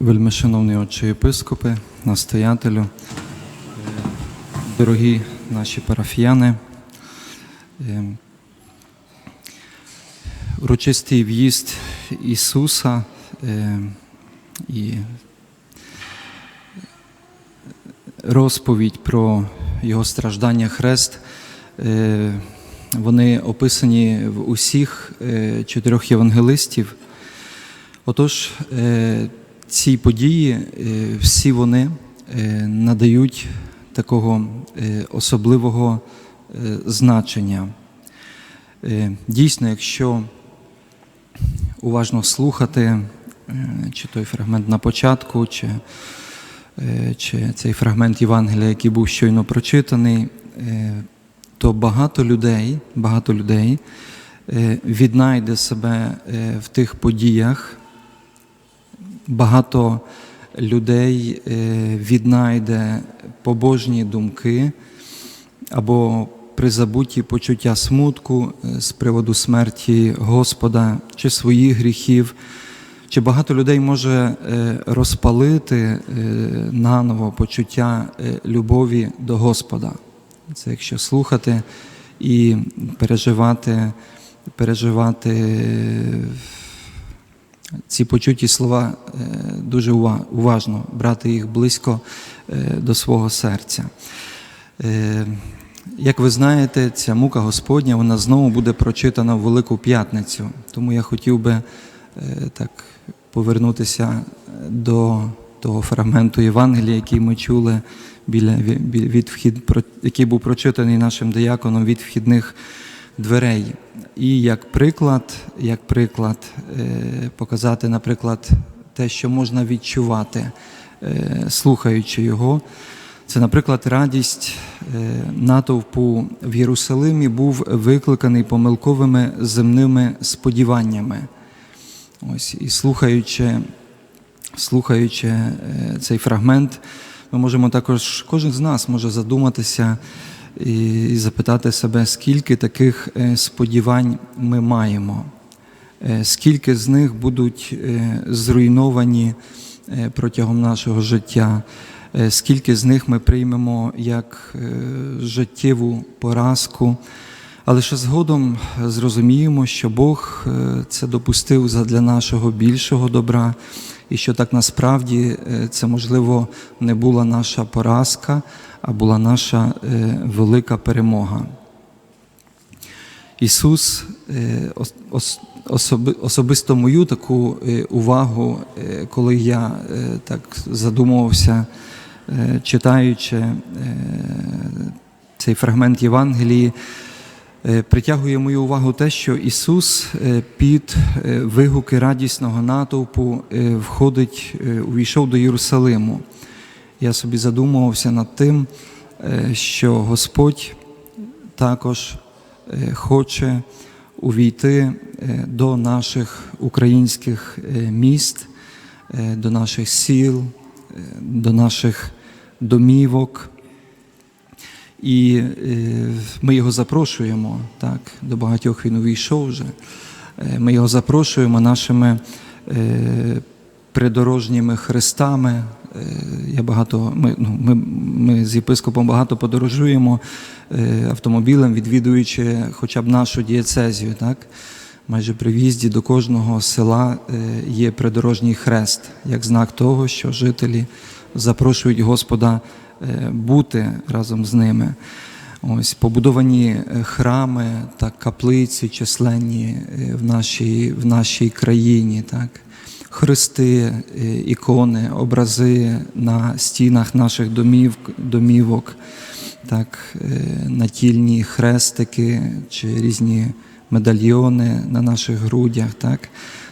Вельмишановний отче єпископи, настоятелю, е, дорогі наші парафіяни, е, урочистий в'їзд Ісуса е, і розповідь про Його страждання хрест. Вони описані в усіх чотирьох євангелистів. Отож, ці події, е, всі вони е, надають такого е, особливого значення. Дійсно, якщо уважно слухати, чи той фрагмент на початку, чи, чи цей фрагмент Євангелія, який був щойно прочитаний, то багато людей, багато людей віднайде себе в тих подіях, багато людей е, віднайде побожні думки або призабуті почуття смутку е, з приводу смерті Господа чи своїх гріхів. Чи багато людей може е, розпалити наново почуття любові до Господа? Це якщо слухати і переживати, переживати ці почуті слова е, дуже уважно, брати їх близько е, до свого серця. Е, Як ви знаєте, ця мука Господня вона знову буде прочитана в Велику П'ятницю. Тому я хотів би так повернутися до того фрагменту Євангелія, який ми чули біля від вхід, який був прочитаний нашим дияконом від вхідних дверей. І як приклад, як приклад е, показати, наприклад, те, що можна відчувати, е, слухаючи його. Це, наприклад, радість е, натовпу в Єрусалимі був викликаний помилковими земними сподіваннями. Ось, і слухаючи, слухаючи цей фрагмент, ми можемо також, кожен з нас може задуматися і, запитати себе, скільки таких е, сподівань ми маємо, Е, скільки з них будуть е, зруйновані протягом нашого життя, скільки з них ми приймемо як життєву поразку. Але ще згодом зрозуміємо, що Бог це допустив задля нашого більшого добра, і що так насправді це, можливо, не була наша поразка, а була наша е, велика перемога. Ісус е, ос- ос- особи- особисто мою таку е, увагу, коли я так задумувався, читаючи цей фрагмент Євангелії, притягує мою увагу те, що Ісус під вигуки радісного натовпу входить, увійшов до Єрусалиму. Я собі задумувався над тим, е, що Господь також е, хоче увійти е, до наших українських міст, до наших сіл, до наших домівок. І ми його запрошуємо, так, до багатьох він увійшов вже. Ми його запрошуємо нашими придорожніми хрестами. Е, Я багато, ми, ну, ми, ми з єпископом багато подорожуємо е, автомобілем, відвідуючи хоча б нашу дієцезію. Так? Майже при в'їзді до кожного села е, є придорожній хрест, як знак того, що жителі запрошують Господа бути разом з ними. Ось побудовані храми та каплиці численні в нашій, в нашій країні, так. Хрести, е, ікони, образи на стінах наших домів, домівок, так, е, натільні хрестики чи різні медальйони на наших грудях. Так.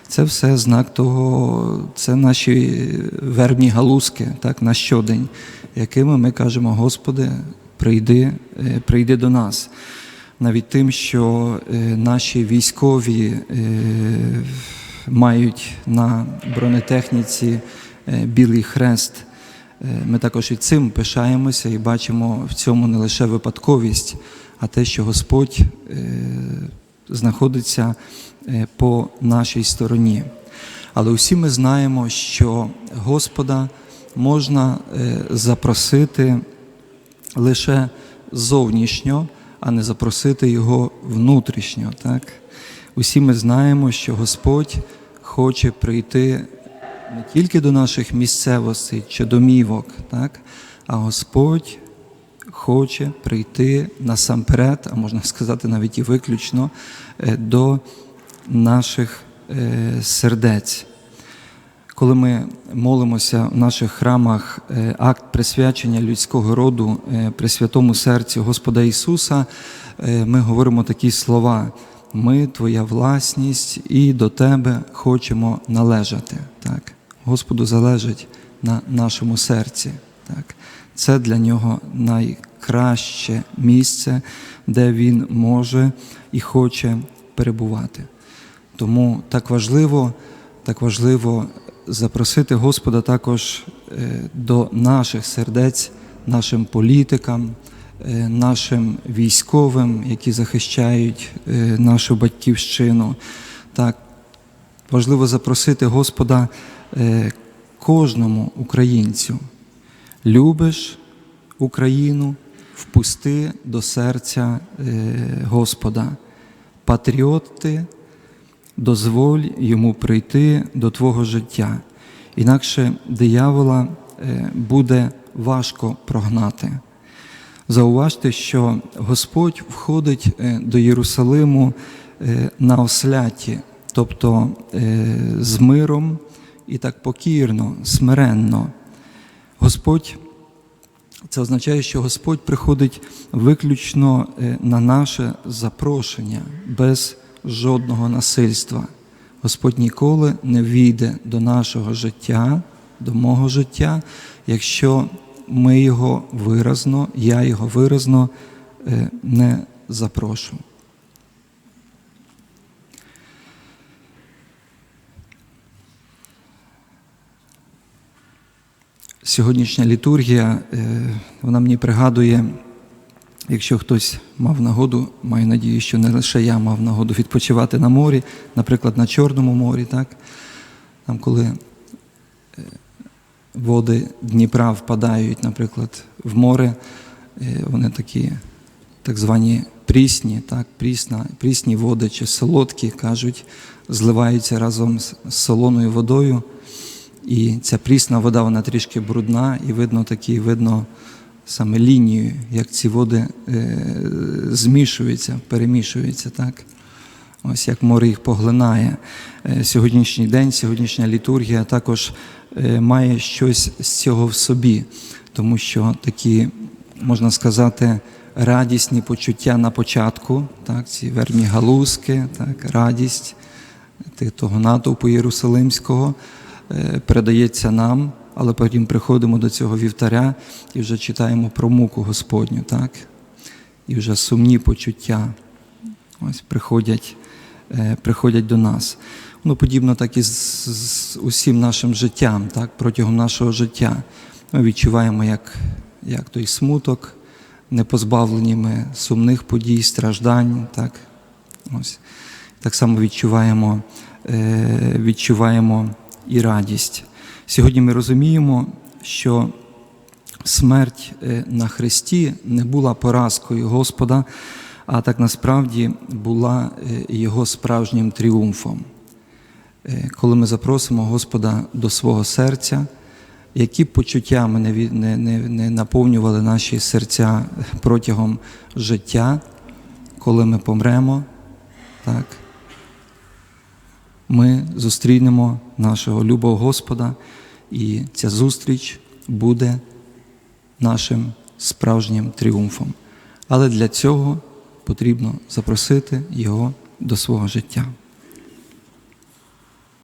Це все знак того, це наші вербні галузки так, на щодень, якими ми кажемо, Господи, прийди, е, прийди до нас. Навіть тим, що наші військові мають на бронетехніці е, білий хрест. Е, Ми також і цим пишаємося і бачимо в цьому не лише випадковість, а те, що Господь е, знаходиться по нашій стороні. Але усі ми знаємо, що Господа можна запросити лише зовнішньо, а не запросити Його внутрішньо. Так? Усі ми знаємо, що Господь хоче прийти не тільки до наших місцевостей чи домівок, так? а Господь хоче прийти насамперед, а можна сказати навіть і виключно, е, до наших е, сердець. Коли ми молимося в наших храмах е, акт присвячення людського роду при святому серці Господа Ісуса, ми говоримо такі слова. Ми Твоя власність і до Тебе хочемо належати. Так? Господу залежить на нашому серці. Так? Це для нього найкраще місце, де він може і хоче перебувати. Тому так важливо, так важливо запросити Господа також е, до наших сердець, нашим політикам, нашим військовим, які захищають е, нашу батьківщину. Так, Важливо запросити Господа кожному українцю. Любиш Україну, впусти до серця Господа. Патріот ти, дозволь йому прийти до Твого життя. Інакше диявола буде важко прогнати. Зауважте, що Господь входить до Єрусалиму на осляті, тобто з миром і так покірно, смиренно. Господь, це означає, що Господь приходить виключно на наше запрошення без жодного насильства. Господь ніколи не війде до нашого життя, до мого життя, якщо ми його виразно, я його виразно не запрошу. Сьогоднішня літургія, вона мені пригадує, якщо хтось мав нагоду, маю надію, що не лише я мав нагоду відпочивати на морі, наприклад, на Чорному морі, так? там, коли води Дніпра впадають, наприклад, в море, вони такі так звані прісні, так, прісна, прісні води чи солодкі, кажуть, зливаються разом з солоною водою. І ця прісна вода, вона трішки брудна, і видно такі, видно саме лінію, як ці води е, змішуються, перемішуються. так? Ось як море їх поглинає. Е, сьогоднішній день, сьогоднішня літургія також е, має щось з цього в собі, тому що такі, можна сказати, радісні почуття на початку, так, ці верні галузки, так, радість того натовпу Єрусалимського передається нам, але потім приходимо до цього вівтаря і вже читаємо про муку Господню, так? І вже сумні почуття ось приходять приходять до нас. Ну, Подібно так і з, з усім нашим життям, так? протягом нашого життя. Ми відчуваємо, як як той смуток, не сумних подій, страждань. Так Ось. Так само відчуваємо, відчуваємо і радість. Сьогодні ми розуміємо, що смерть на Христі не була поразкою Господа, а так насправді була Його справжнім тріумфом. Коли ми запросимо Господа до свого серця, які почуття ми не, не, не наповнювали наші серця протягом життя, коли ми помремо, так, ми зустрінемо нашого любого Господа, і ця зустріч буде нашим справжнім тріумфом. Але для цього потрібно запросити Його до свого життя.